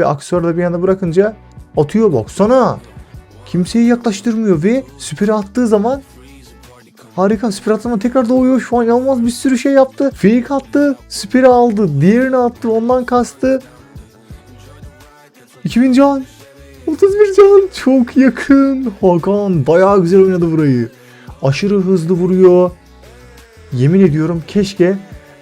Ve aksiyonu da bir yana bırakınca atıyor baksana. Kimseyi yaklaştırmıyor ve süperi attığı zaman harika süper zaman tekrar doğuyor. Şu an inanılmaz bir sürü şey yaptı. Fake attı. Süperi aldı. Diğerini attı. Ondan kastı. 2000 can. 31 can. Çok yakın. Hakan bayağı güzel oynadı burayı. Aşırı hızlı vuruyor. Yemin ediyorum keşke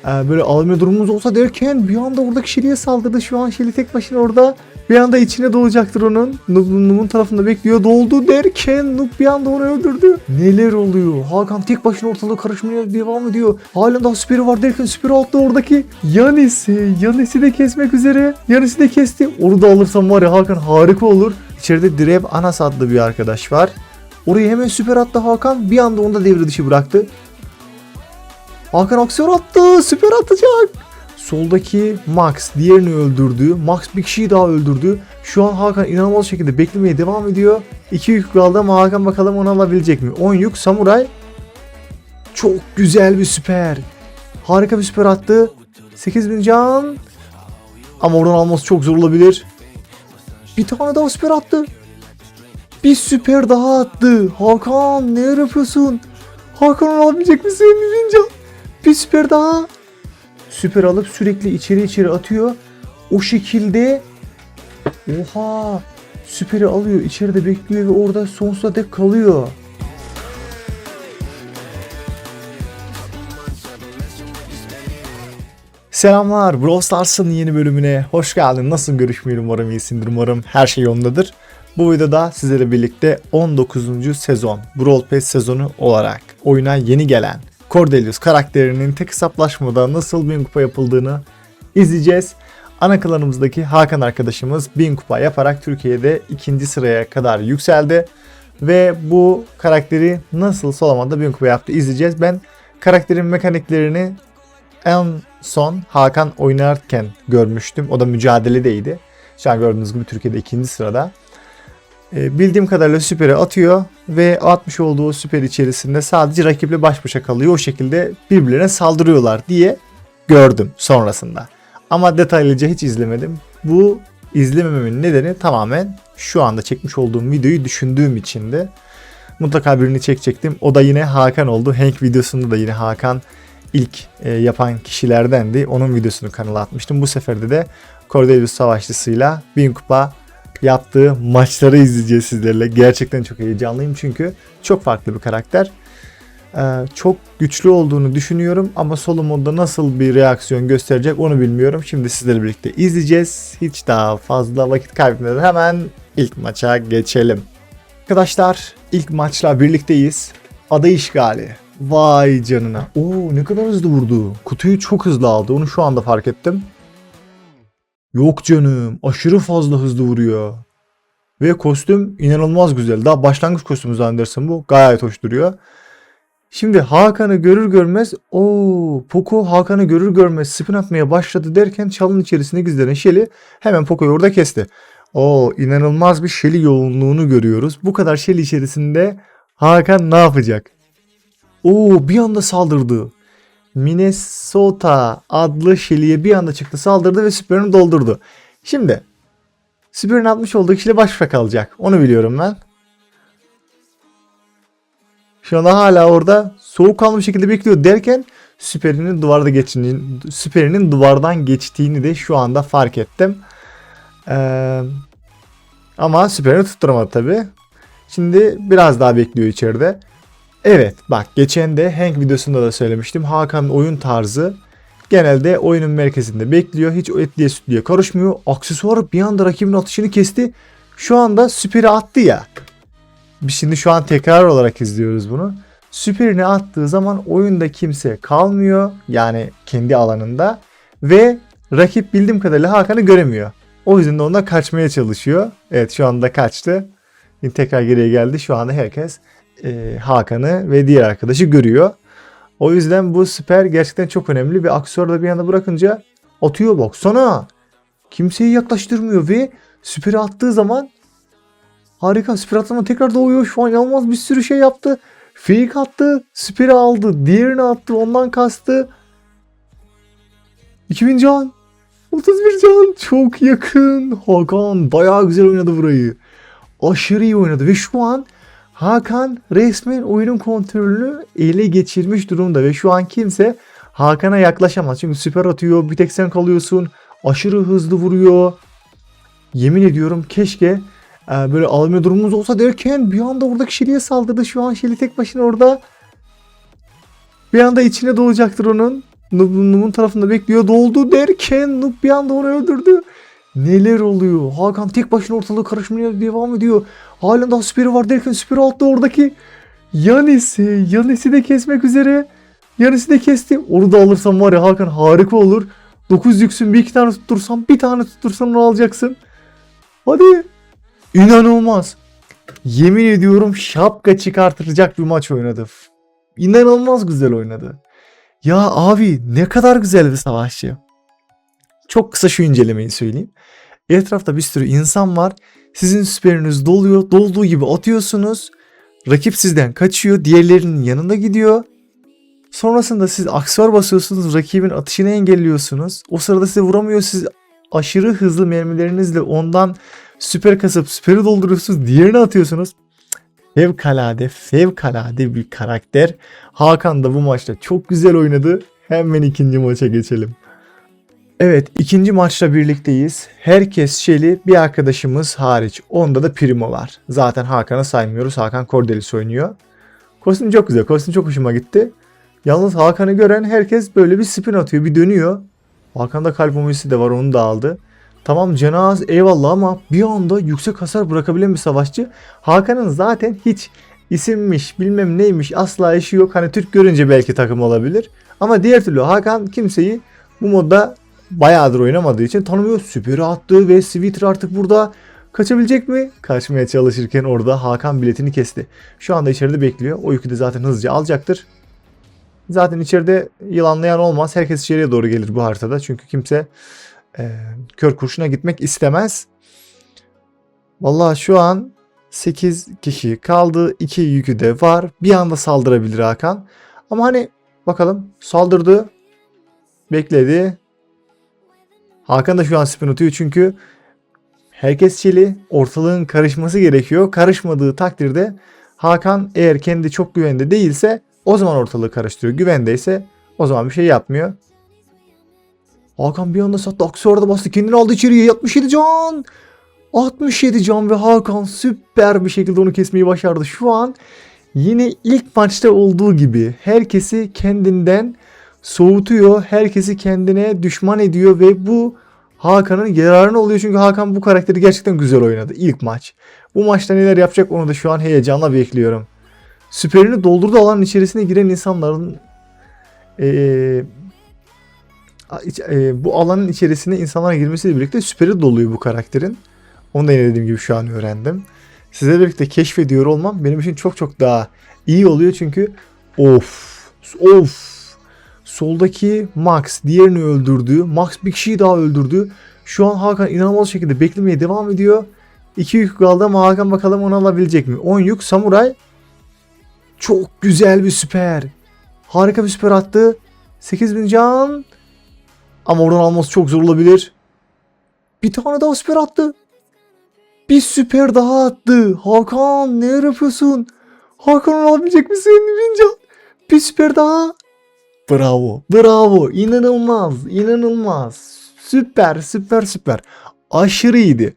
e, böyle alma durumumuz olsa derken bir anda oradaki Şeli'ye saldırdı. Şu an Şeli tek başına orada. Bir anda içine doğacaktır onun. Noob Noob'un tarafında bekliyor. Doldu derken Noob bir anda onu öldürdü. Neler oluyor? Hakan tek başına ortalığı karışmaya devam ediyor. Halen daha süperi var derken süperi altta oradaki Yanis'i. Yanis'i de kesmek üzere. Yanis'i de kesti. Onu da alırsam var ya Hakan harika olur. İçeride Dreb Anas adlı bir arkadaş var. Oraya hemen süper attı Hakan. Bir anda onu da devre dışı bıraktı. Hakan aksiyon attı. Süper atacak. Soldaki Max diğerini öldürdü. Max bir kişiyi daha öldürdü. Şu an Hakan inanılmaz şekilde beklemeye devam ediyor. 2 yük kaldı ama Hakan bakalım onu alabilecek mi? 10 yük Samuray. Çok güzel bir süper. Harika bir süper attı. 8000 can. Ama oradan alması çok zor olabilir. Bir tane daha süper attı. Bir süper daha attı. Hakan ne yapıyorsun? Hakan onu alabilecek misin? Bin can. Bir süper daha. Süper alıp sürekli içeri içeri atıyor. O şekilde Oha! Süperi alıyor, içeride bekliyor ve orada sonsuza dek kalıyor. Selamlar, Brawl Stars'ın yeni bölümüne hoş geldin. Nasılsın görüşmeyi umarım iyisindir, umarım her şey yolundadır. Bu videoda sizlerle birlikte 19. sezon Brawl Pass sezonu olarak oyuna yeni gelen Cordelius karakterinin tek hesaplaşmada nasıl 1000 kupa yapıldığını izleyeceğiz. Ana klanımızdaki Hakan arkadaşımız 1000 kupa yaparak Türkiye'de ikinci sıraya kadar yükseldi. Ve bu karakteri nasıl Solomon'da 1000 kupa yaptı izleyeceğiz. Ben karakterin mekaniklerini en son Hakan oynarken görmüştüm. O da mücadeledeydi. Şu an gördüğünüz gibi Türkiye'de ikinci sırada. E, bildiğim kadarıyla süperi atıyor ve atmış olduğu süper içerisinde sadece rakiple baş başa kalıyor. O şekilde birbirlerine saldırıyorlar diye gördüm sonrasında. Ama detaylıca hiç izlemedim. Bu izlemememin nedeni tamamen şu anda çekmiş olduğum videoyu düşündüğüm içindi. Mutlaka birini çekecektim. O da yine Hakan oldu. Hank videosunda da yine Hakan ilk e, yapan kişilerdendi. Onun videosunu kanala atmıştım. Bu seferde de Cordelius Savaşçısı'yla 1000 kupa yaptığı maçları izleyeceğiz sizlerle. Gerçekten çok heyecanlıyım çünkü çok farklı bir karakter. Ee, çok güçlü olduğunu düşünüyorum ama solo modda nasıl bir reaksiyon gösterecek onu bilmiyorum. Şimdi sizlerle birlikte izleyeceğiz. Hiç daha fazla vakit kaybetmeden hemen ilk maça geçelim. Arkadaşlar ilk maçla birlikteyiz. Ada işgali. Vay canına. Oo ne kadar hızlı vurdu. Kutuyu çok hızlı aldı. Onu şu anda fark ettim. Yok canım. Aşırı fazla hızlı vuruyor. Ve kostüm inanılmaz güzel. Daha başlangıç kostümü zannedersem bu. Gayet hoş duruyor. Şimdi Hakan'ı görür görmez o Poco Hakan'ı görür görmez spin atmaya başladı derken çalın içerisinde gizlenen Shelly hemen Poco'yu orada kesti. O inanılmaz bir Shelly yoğunluğunu görüyoruz. Bu kadar Shelly içerisinde Hakan ne yapacak? Oo bir anda saldırdı. Minnesota adlı Shelly'e bir anda çıktı saldırdı ve süperini doldurdu. Şimdi süperin atmış olduğu kişiyle baş başa kalacak. Onu biliyorum ben. Şu anda hala orada soğukkanlı bir şekilde bekliyor derken süperinin duvarda geçtiğini, süperinin duvardan geçtiğini de şu anda fark ettim. Ee, ama süperini tutturamadı tabi. Şimdi biraz daha bekliyor içeride. Evet bak geçen de Hank videosunda da söylemiştim. Hakan'ın oyun tarzı genelde oyunun merkezinde bekliyor. Hiç etliye sütlüye karışmıyor. Aksesuar bir anda rakibin atışını kesti. Şu anda süperi attı ya. Biz şimdi şu an tekrar olarak izliyoruz bunu. Süperini attığı zaman oyunda kimse kalmıyor. Yani kendi alanında. Ve rakip bildiğim kadarıyla Hakan'ı göremiyor. O yüzden de ondan kaçmaya çalışıyor. Evet şu anda kaçtı. Şimdi tekrar geriye geldi. Şu anda herkes e, Hakan'ı ve diğer arkadaşı görüyor. O yüzden bu süper gerçekten çok önemli ve aksesuarı da bir yana bırakınca atıyor baksana. Kimseyi yaklaştırmıyor ve süperi attığı zaman harika süper atlama tekrar doğuyor. Şu an inanılmaz bir sürü şey yaptı. Fake attı, süperi aldı, diğerini attı, ondan kastı. 2000 can. 31 can çok yakın. Hakan bayağı güzel oynadı burayı. Aşırı iyi oynadı ve şu an Hakan resmen oyunun kontrolünü ele geçirmiş durumda ve şu an kimse Hakan'a yaklaşamaz. Çünkü süper atıyor, bir tek sen kalıyorsun. Aşırı hızlı vuruyor. Yemin ediyorum keşke e, böyle alma durumumuz olsa derken bir anda oradaki Şeli'ye saldırdı. Şu an Şeli tek başına orada. Bir anda içine dolacaktır onun. Noob'un tarafında bekliyor. Doldu derken Noob bir anda onu öldürdü. Neler oluyor? Hakan tek başına ortalığı karışmaya devam ediyor. Halen daha süperi var derken süperi altta oradaki Yanis'i. Yanis'i de kesmek üzere. Yanis'i de kesti. Onu da alırsam var ya Hakan harika olur. 9 yüksün bir iki tane tuttursam bir tane tuttursan onu alacaksın. Hadi. İnanılmaz. Yemin ediyorum şapka çıkartacak bir maç oynadı. İnanılmaz güzel oynadı. Ya abi ne kadar güzel bir savaşçı. Çok kısa şu incelemeyi söyleyeyim. Etrafta bir sürü insan var. Sizin süperiniz doluyor. Dolduğu gibi atıyorsunuz. Rakip sizden kaçıyor. Diğerlerinin yanında gidiyor. Sonrasında siz aksör basıyorsunuz. Rakibin atışını engelliyorsunuz. O sırada size vuramıyor. Siz aşırı hızlı mermilerinizle ondan süper kasıp süperi dolduruyorsunuz. Diğerini atıyorsunuz. Fevkalade, fevkalade bir karakter. Hakan da bu maçta çok güzel oynadı. Hemen ikinci maça geçelim. Evet ikinci maçla birlikteyiz. Herkes Şeli bir arkadaşımız hariç. Onda da Primo var. Zaten Hakan'ı saymıyoruz. Hakan Cordelis oynuyor. Kostüm çok güzel. Kostüm çok hoşuma gitti. Yalnız Hakan'ı gören herkes böyle bir spin atıyor. Bir dönüyor. Hakan'da kalp omurisi de var onu da aldı. Tamam canı az eyvallah ama bir anda yüksek hasar bırakabilen bir savaşçı. Hakan'ın zaten hiç isimmiş bilmem neymiş asla işi yok. Hani Türk görünce belki takım olabilir. Ama diğer türlü Hakan kimseyi bu modda bayağıdır oynamadığı için tanımıyor. Süperi attı ve Sweeter artık burada kaçabilecek mi? Kaçmaya çalışırken orada Hakan biletini kesti. Şu anda içeride bekliyor. O yükü de zaten hızlıca alacaktır. Zaten içeride yılanlayan olmaz. Herkes içeriye doğru gelir bu haritada. Çünkü kimse e, kör kurşuna gitmek istemez. Vallahi şu an 8 kişi kaldı. 2 yükü de var. Bir anda saldırabilir Hakan. Ama hani bakalım saldırdı. Bekledi. Hakan da şu an spin atıyor çünkü herkes çili ortalığın karışması gerekiyor. Karışmadığı takdirde Hakan eğer kendi çok güvende değilse o zaman ortalığı karıştırıyor. Güvendeyse o zaman bir şey yapmıyor. Hakan bir anda sattı. Aksiyonu da bastı. Kendini aldı içeriye. 67 can. 67 can ve Hakan süper bir şekilde onu kesmeyi başardı. Şu an yine ilk maçta olduğu gibi herkesi kendinden soğutuyor. Herkesi kendine düşman ediyor ve bu Hakan'ın yararına oluyor. Çünkü Hakan bu karakteri gerçekten güzel oynadı ilk maç. Bu maçta neler yapacak onu da şu an heyecanla bekliyorum. Süperini doldurdu alanın içerisine giren insanların eee e, bu alanın içerisine insanlar girmesiyle birlikte süperi doluyor bu karakterin. Onu da yine dediğim gibi şu an öğrendim. Sizlerle birlikte keşfediyor olmam benim için çok çok daha iyi oluyor çünkü of of soldaki Max diğerini öldürdü. Max bir kişiyi daha öldürdü. Şu an Hakan inanılmaz şekilde beklemeye devam ediyor. İki yük kaldı ama Hakan bakalım onu alabilecek mi? 10 yük Samuray. Çok güzel bir süper. Harika bir süper attı. 8000 can. Ama oradan alması çok zor olabilir. Bir tane daha süper attı. Bir süper daha attı. Hakan ne yapıyorsun? Hakan onu alabilecek misin? Bincan. Bir süper daha. Bravo. Bravo. İnanılmaz. inanılmaz. Süper süper süper. Aşırı iyiydi.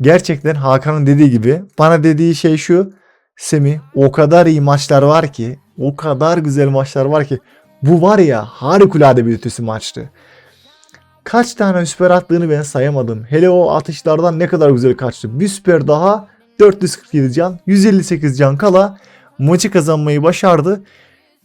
Gerçekten Hakan'ın dediği gibi bana dediği şey şu. Semi o kadar iyi maçlar var ki o kadar güzel maçlar var ki bu var ya harikulade bir ötesi maçtı. Kaç tane süper attığını ben sayamadım. Hele o atışlardan ne kadar güzel kaçtı. Bir süper daha 447 can, 158 can kala maçı kazanmayı başardı.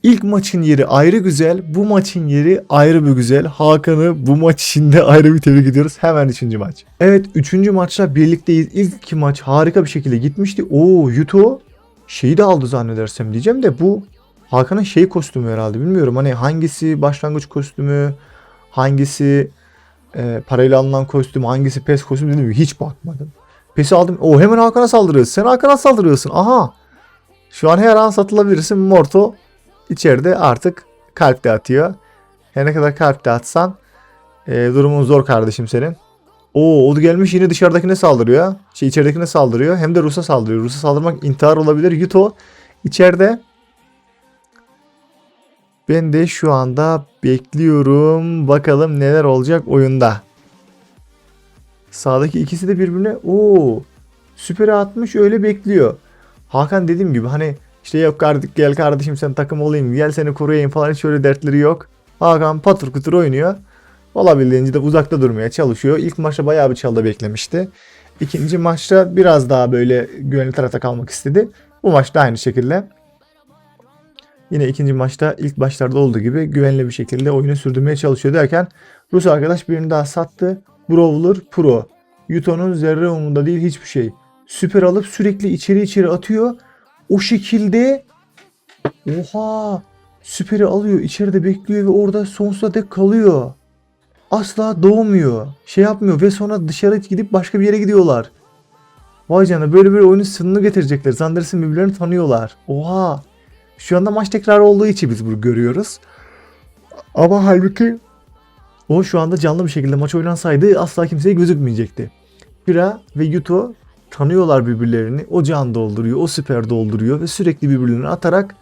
İlk maçın yeri ayrı güzel. Bu maçın yeri ayrı bir güzel. Hakan'ı bu maç içinde ayrı bir tebrik ediyoruz. Hemen üçüncü maç. Evet üçüncü maçla birlikteyiz. İlk iki maç harika bir şekilde gitmişti. Oo Yuto şeyi de aldı zannedersem diyeceğim de bu Hakan'ın şey kostümü herhalde bilmiyorum. Hani hangisi başlangıç kostümü hangisi e, parayla alınan kostüm hangisi pes kostüm dedim hiç bakmadım. Pesi aldım. O hemen Hakan'a saldırıyorsun. Sen Hakan'a saldırıyorsun. Aha. Şu an her an satılabilirsin. Morto içeride artık kalp de atıyor. Her ne kadar kalp de atsan Ee, durumun zor kardeşim senin. Oo, o gelmiş yine dışarıdakine saldırıyor. Şey içeridekine saldırıyor. Hem de Rus'a saldırıyor. Rus'a saldırmak intihar olabilir. Yuto içeride. Ben de şu anda bekliyorum. Bakalım neler olacak oyunda. Sağdaki ikisi de birbirine o süperi atmış öyle bekliyor. Hakan dediğim gibi hani işte yok kardeşim gel kardeşim sen takım olayım gel seni koruyayım falan hiç öyle dertleri yok. Hakan patır kutur oynuyor. Olabildiğince de uzakta durmaya çalışıyor. İlk maçta bayağı bir çalda beklemişti. İkinci maçta biraz daha böyle güvenli tarafta kalmak istedi. Bu maçta aynı şekilde. Yine ikinci maçta ilk başlarda olduğu gibi güvenli bir şekilde oyunu sürdürmeye çalışıyor derken Rus arkadaş birini daha sattı. Brawler Pro. Yuto'nun zerre umurunda değil hiçbir şey. Süper alıp sürekli içeri içeri atıyor. O şekilde oha süperi alıyor içeride bekliyor ve orada sonsuza dek kalıyor. Asla doğmuyor. Şey yapmıyor ve sonra dışarı gidip başka bir yere gidiyorlar. Vay canına böyle bir oyunun sınırını getirecekler. Zanders'ın birbirlerini tanıyorlar. Oha. Şu anda maç tekrar olduğu için biz bunu görüyoruz. Ama halbuki o şu anda canlı bir şekilde maç oynansaydı asla kimseye gözükmeyecekti. Pira ve Yuto tanıyorlar birbirlerini. O can dolduruyor, o süper dolduruyor ve sürekli birbirlerini atarak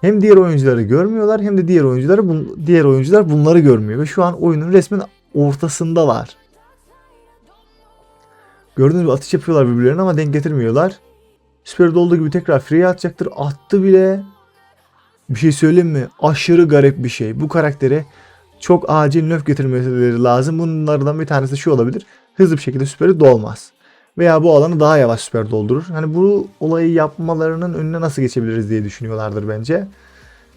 hem diğer oyuncuları görmüyorlar hem de diğer oyuncuları bun- diğer oyuncular bunları görmüyor ve şu an oyunun resmen ortasındalar. Gördüğünüz gibi atış yapıyorlar birbirlerine ama denk getirmiyorlar. Süper olduğu gibi tekrar free atacaktır. Attı bile. Bir şey söyleyeyim mi? Aşırı garip bir şey. Bu karaktere çok acil nöf getirmeleri lazım. Bunlardan bir tanesi şu olabilir. Hızlı bir şekilde süperi dolmaz. Veya bu alanı daha yavaş süper doldurur. Hani bu olayı yapmalarının önüne nasıl geçebiliriz diye düşünüyorlardır bence.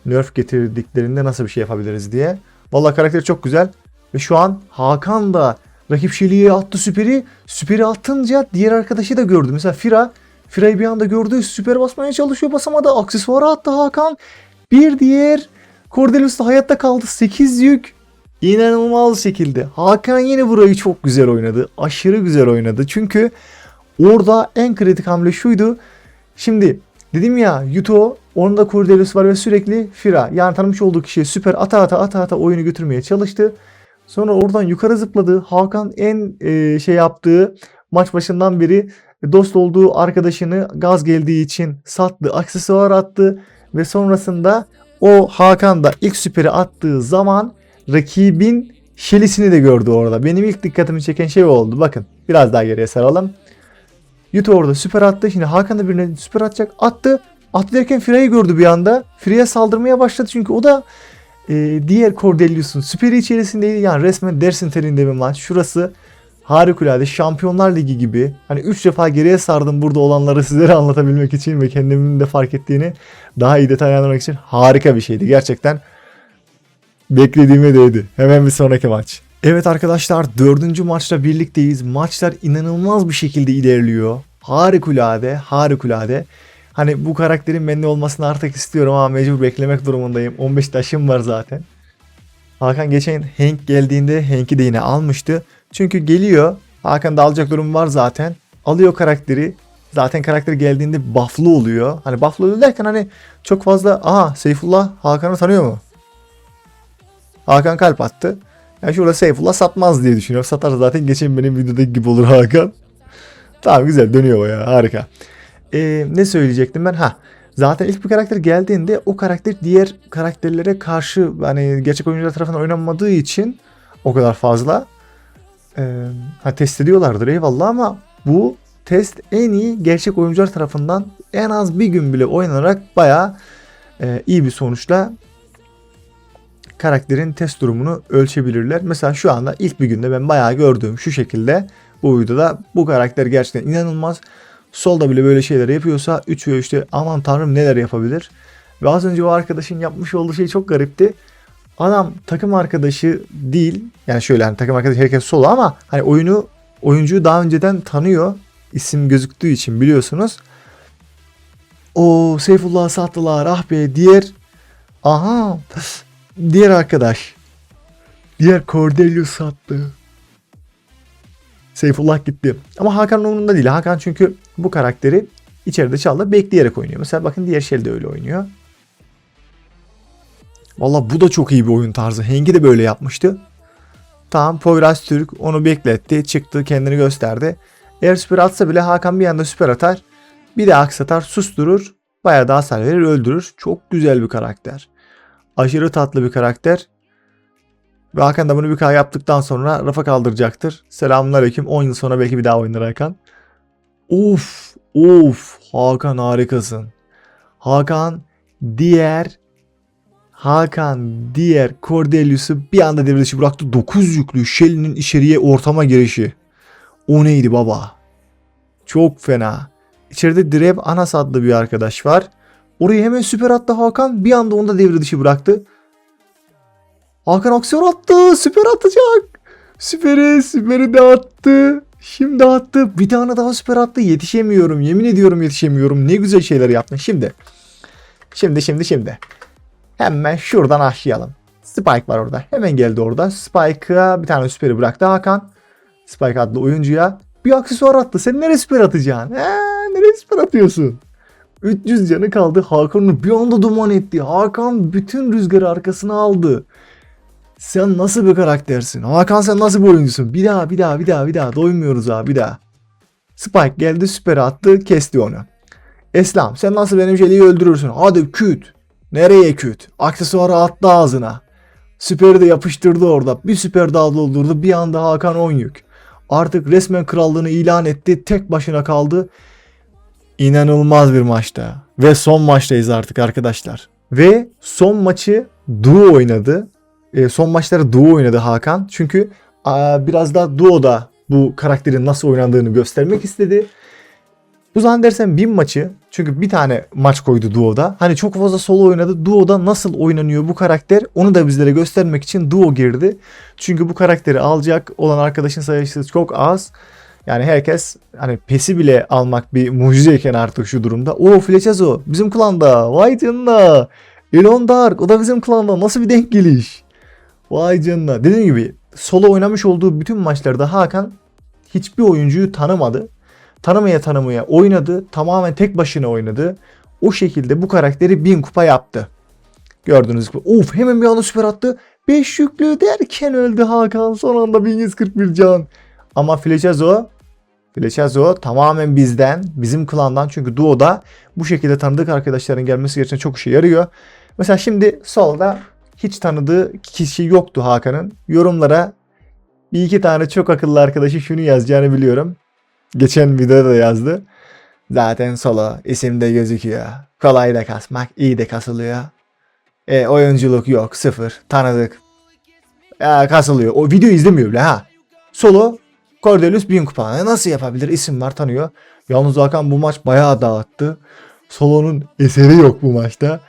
Nerf getirdiklerinde nasıl bir şey yapabiliriz diye. Vallahi karakteri çok güzel. Ve şu an Hakan da rakip Şeli'ye attı süperi. Süperi atınca diğer arkadaşı da gördü. Mesela Fira. Fira'yı bir anda gördü. Süper basmaya çalışıyor basamadı. Aksesuarı attı Hakan. Bir diğer Cordelius da hayatta kaldı. 8 yük. İnanılmaz şekilde. Hakan yine burayı çok güzel oynadı. Aşırı güzel oynadı. Çünkü orada en kritik hamle şuydu. Şimdi dedim ya Yuto onun da Cordelius var ve sürekli Fira. Yani tanımış olduğu kişiye süper ata ata ata ata oyunu götürmeye çalıştı. Sonra oradan yukarı zıpladı. Hakan en e, şey yaptığı maç başından beri dost olduğu arkadaşını gaz geldiği için sattı. Aksesuar attı ve sonrasında o Hakan da ilk süperi attığı zaman rakibin şelisini de gördü orada. Benim ilk dikkatimi çeken şey oldu. Bakın biraz daha geriye saralım. Yuto orada süper attı. Şimdi Hakan da birine süper atacak. Attı. Attı derken Freya gördü bir anda. Freya saldırmaya başladı çünkü o da e, diğer Cordelius'un süperi içerisindeydi. Yani resmen dersin telinde bir maç. Şurası harikulade Şampiyonlar Ligi gibi. Hani 3 defa geriye sardım burada olanları sizlere anlatabilmek için ve kendimin de fark ettiğini daha iyi detaylandırmak için harika bir şeydi. Gerçekten beklediğime değdi. Hemen bir sonraki maç. Evet arkadaşlar dördüncü maçla birlikteyiz. Maçlar inanılmaz bir şekilde ilerliyor. Harikulade, harikulade. Hani bu karakterin bende olmasını artık istiyorum ama mecbur beklemek durumundayım. 15 taşım var zaten. Hakan geçen Hank geldiğinde Hank'i de yine almıştı. Çünkü geliyor. Hakan da alacak durum var zaten. Alıyor karakteri. Zaten karakter geldiğinde buff'lı oluyor. Hani buff'lı oluyor derken hani çok fazla... Aha Seyfullah Hakan'ı tanıyor mu? Hakan kalp attı. Yani şurada Seyfullah satmaz diye düşünüyorum. Satarsa zaten geçen benim videodaki gibi olur Hakan. tamam güzel dönüyor o ya harika. Ee, ne söyleyecektim ben? Ha Zaten ilk bir karakter geldiğinde o karakter diğer karakterlere karşı hani gerçek oyuncular tarafından oynanmadığı için o kadar fazla e, ha, test ediyorlardır eyvallah ama bu test en iyi gerçek oyuncular tarafından en az bir gün bile oynanarak baya e, iyi bir sonuçla karakterin test durumunu ölçebilirler. Mesela şu anda ilk bir günde ben bayağı gördüğüm şu şekilde bu videoda bu karakter gerçekten inanılmaz. Solda bile böyle şeyler yapıyorsa 3 ve 3'te aman tanrım neler yapabilir. Ve az önce o arkadaşın yapmış olduğu şey çok garipti. Adam takım arkadaşı değil. Yani şöyle hani takım arkadaşı herkes solo ama hani oyunu oyuncuyu daha önceden tanıyor. İsim gözüktüğü için biliyorsunuz. O Seyfullah sattılar ah be diğer aha diğer arkadaş diğer Cordelius sattı. Seyfullah gitti. Ama Hakan umurunda değil. Hakan çünkü bu karakteri içeride çaldı bekleyerek oynuyor. Mesela bakın diğer Shell de öyle oynuyor. Valla bu da çok iyi bir oyun tarzı. Hengi de böyle yapmıştı. Tamam Poyraz Türk onu bekletti. Çıktı kendini gösterdi. Eğer süper atsa bile Hakan bir anda süper atar. Bir de aksatar susturur. Bayağı da hasar verir öldürür. Çok güzel bir karakter. Aşırı tatlı bir karakter. Ve Hakan da bunu bir K yaptıktan sonra rafa kaldıracaktır. Selamünaleyküm. 10 yıl sonra belki bir daha oynar Hakan. Of of Hakan harikasın. Hakan diğer Hakan diğer Cordelius'u bir anda devre bıraktı. 9 yüklü Shelly'nin içeriye ortama girişi. O neydi baba? Çok fena. İçeride Drev Anas adlı bir arkadaş var. Orayı hemen süper attı Hakan. Bir anda onu da devre dışı bıraktı. Hakan aksiyon attı. Süper atacak. Süperi, süperi de attı. Şimdi attı. Bir tane daha süper attı. Yetişemiyorum. Yemin ediyorum yetişemiyorum. Ne güzel şeyler yaptın. Şimdi. Şimdi şimdi şimdi. Hemen şuradan aşlayalım. Spike var orada. Hemen geldi orada. Spike'a bir tane süperi bıraktı Hakan. Spike adlı oyuncuya. Bir aksesuar attı. Sen nereye süper atacaksın? He, nereye süper atıyorsun? 300 canı kaldı. Hakan'ı bir anda duman etti. Hakan bütün rüzgarı arkasına aldı. Sen nasıl bir karaktersin? Hakan sen nasıl bir oyuncusun? Bir daha bir daha bir daha bir daha. Doymuyoruz abi bir daha. Spike geldi süper attı kesti onu. Eslam sen nasıl benim Jelly'yi öldürürsün? Hadi küt. Nereye küt? Aksesuarı attı ağzına. Süperi de yapıştırdı orada. Bir süper daha doldurdu. Bir anda Hakan 10 yük. Artık resmen krallığını ilan etti. Tek başına kaldı. İnanılmaz bir maçta. Ve son maçtayız artık arkadaşlar. Ve son maçı duo oynadı. E, son maçları duo oynadı Hakan. Çünkü a, biraz da duoda bu karakterin nasıl oynandığını göstermek istedi. Bu zannedersem bin maçı çünkü bir tane maç koydu Duo'da. Hani çok fazla solo oynadı. Duo'da nasıl oynanıyor bu karakter onu da bizlere göstermek için Duo girdi. Çünkü bu karakteri alacak olan arkadaşın sayısı çok az. Yani herkes hani pesi bile almak bir mucizeyken artık şu durumda. O Flechazo bizim klanda. Vay canına. Elon Dark o da bizim klanda. Nasıl bir denk geliş. Vay canına. Dediğim gibi solo oynamış olduğu bütün maçlarda Hakan hiçbir oyuncuyu tanımadı tanımaya tanımaya oynadı. Tamamen tek başına oynadı. O şekilde bu karakteri 1000 kupa yaptı. Gördüğünüz gibi. Of hemen bir anda süper attı. 5 yüklü derken öldü Hakan. Son anda 1141 can. Ama Flechazo Flechazo tamamen bizden, bizim klandan. Çünkü Duo'da bu şekilde tanıdık arkadaşların gelmesi gerçekten çok işe yarıyor. Mesela şimdi solda hiç tanıdığı kişi yoktu Hakan'ın. Yorumlara bir iki tane çok akıllı arkadaşı şunu yazacağını biliyorum. Geçen videoda da yazdı. Zaten solo isimde gözüküyor. Kolay da kasmak, iyi de kasılıyor. E, oyunculuk yok, sıfır. Tanıdık. E, kasılıyor. O video izlemiyor bile ha. Solo Cordelius 1000 kupa. E, nasıl yapabilir? İsim var tanıyor. Yalnız Hakan bu maç bayağı dağıttı. Solo'nun eseri yok bu maçta.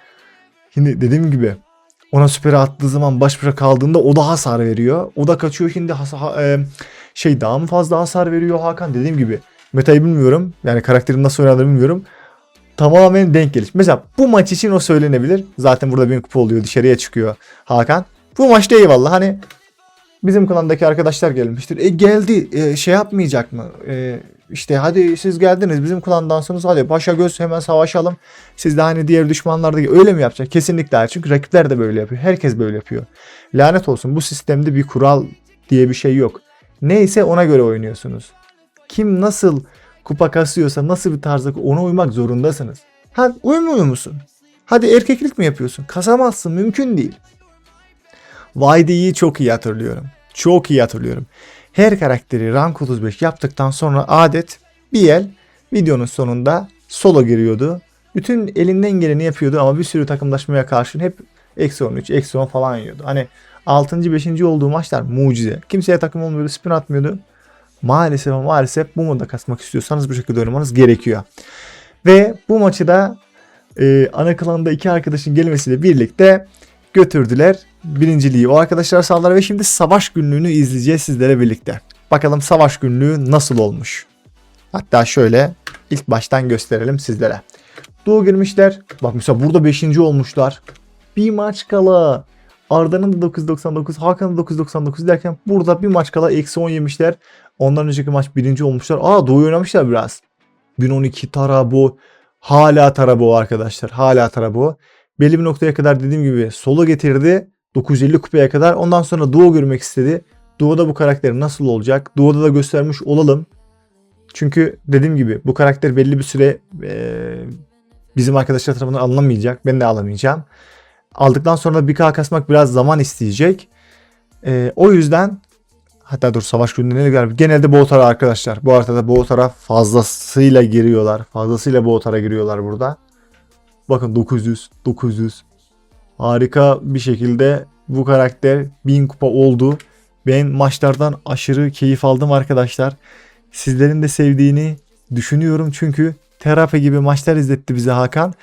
Şimdi dediğim gibi ona süper attığı zaman baş başa kaldığında o da hasar veriyor. O da kaçıyor şimdi hasar, e, şey daha mı fazla hasar veriyor Hakan dediğim gibi. Metayı bilmiyorum. Yani karakterin nasıl oynadığını bilmiyorum. Tamamen denk geliş. Mesela bu maç için o söylenebilir. Zaten burada bir kupa oluyor. Dışarıya çıkıyor Hakan. Bu maçta eyvallah. Hani bizim klandaki arkadaşlar gelmiştir. E geldi. E, şey yapmayacak mı? E, işte hadi siz geldiniz bizim klandansınız hadi başa göz hemen savaşalım. Siz de hani diğer düşmanlarda öyle mi yapacak? Kesinlikle hayır. Çünkü rakipler de böyle yapıyor. Herkes böyle yapıyor. Lanet olsun bu sistemde bir kural diye bir şey yok. Neyse ona göre oynuyorsunuz. Kim nasıl kupa kasıyorsa nasıl bir tarzda ona uymak zorundasınız. Ha uymuyor musun? Hadi erkeklik mi yapıyorsun? Kasamazsın mümkün değil. YD'yi çok iyi hatırlıyorum. Çok iyi hatırlıyorum. Her karakteri rank 35 yaptıktan sonra adet bir el videonun sonunda solo giriyordu. Bütün elinden geleni yapıyordu ama bir sürü takımlaşmaya karşın hep eksi 13, eksi 10 falan yiyordu. Hani 6. 5. olduğu maçlar mucize. Kimseye takım olmuyordu, spin atmıyordu. Maalesef maalesef bu moda kasmak istiyorsanız bu şekilde oynamanız gerekiyor. Ve bu maçı da e, ana klanda iki arkadaşın gelmesiyle birlikte götürdüler. Birinciliği o arkadaşlar sağlar ve şimdi savaş günlüğünü izleyeceğiz sizlere birlikte. Bakalım savaş günlüğü nasıl olmuş. Hatta şöyle ilk baştan gösterelim sizlere. Doğu girmişler. Bak mesela burada 5. olmuşlar. Bir maç kala. Arda'nın da 999, Hakan'ın da 999 derken burada bir maç kala eksi 10 yemişler. Ondan önceki maç birinci olmuşlar. Aa Doğu oynamışlar biraz. 1012 Tarabo. Hala Tarabo arkadaşlar. Hala Tarabo. Belli bir noktaya kadar dediğim gibi solo getirdi. 950 kupaya kadar. Ondan sonra Duo görmek istedi. Duo'da bu karakter nasıl olacak? Duo'da da göstermiş olalım. Çünkü dediğim gibi bu karakter belli bir süre eee, bizim arkadaşlar tarafından alınamayacak. Ben de alamayacağım. Aldıktan sonra 1K kasmak biraz zaman isteyecek. Eee, o yüzden hatta dur savaş gününde ne galiba genelde Boğutar'a arkadaşlar. Bu haritada Boğutar'a fazlasıyla giriyorlar. Fazlasıyla Boğutar'a giriyorlar burada. Bakın 900, 900. Harika bir şekilde bu karakter 1000 kupa oldu. Ben maçlardan aşırı keyif aldım arkadaşlar. Sizlerin de sevdiğini düşünüyorum çünkü terapi gibi maçlar izletti bize Hakan.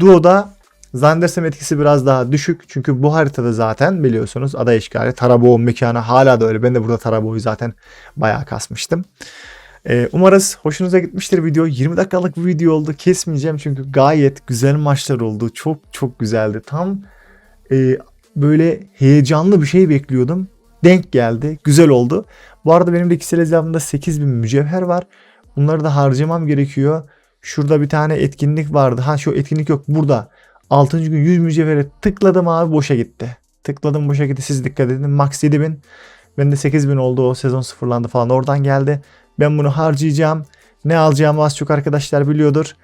Duo'da zannedersem etkisi biraz daha düşük. Çünkü bu haritada zaten biliyorsunuz ada işgali. Taraboğ'un mekanı hala da öyle. Ben de burada Taraboğ'u zaten bayağı kasmıştım. Ee, umarız hoşunuza gitmiştir video. 20 dakikalık bir video oldu. Kesmeyeceğim çünkü gayet güzel maçlar oldu. Çok çok güzeldi. Tam e, böyle heyecanlı bir şey bekliyordum. Denk geldi. Güzel oldu. Bu arada benim de kişisel hesabımda 8000 mücevher var. Bunları da harcamam gerekiyor. Şurada bir tane etkinlik vardı. Ha şu etkinlik yok burada. 6. gün 100 mücevhere tıkladım abi boşa gitti. Tıkladım boşa gitti. Siz dikkat edin. Max 7000. Ben de 8000 oldu o sezon sıfırlandı falan oradan geldi. Ben bunu harcayacağım. Ne alacağımı az çok arkadaşlar biliyordur.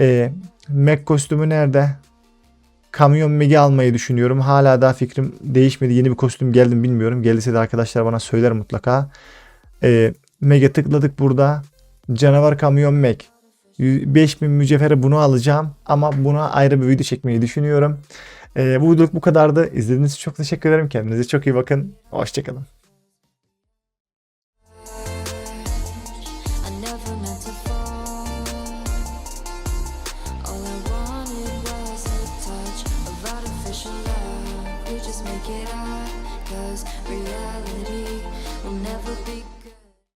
Ee, Mac kostümü nerede? Kamyon Meg'i almayı düşünüyorum. Hala daha fikrim değişmedi. Yeni bir kostüm geldi mi bilmiyorum. Geldiyse de arkadaşlar bana söyler mutlaka. Ee, Meg'e tıkladık burada. Canavar Kamyon Meg. 5000 mücevhere bunu alacağım. Ama buna ayrı bir video çekmeyi düşünüyorum. Ee, bu videoluk bu kadardı. İzlediğiniz için çok teşekkür ederim. Kendinize çok iyi bakın. Hoşçakalın.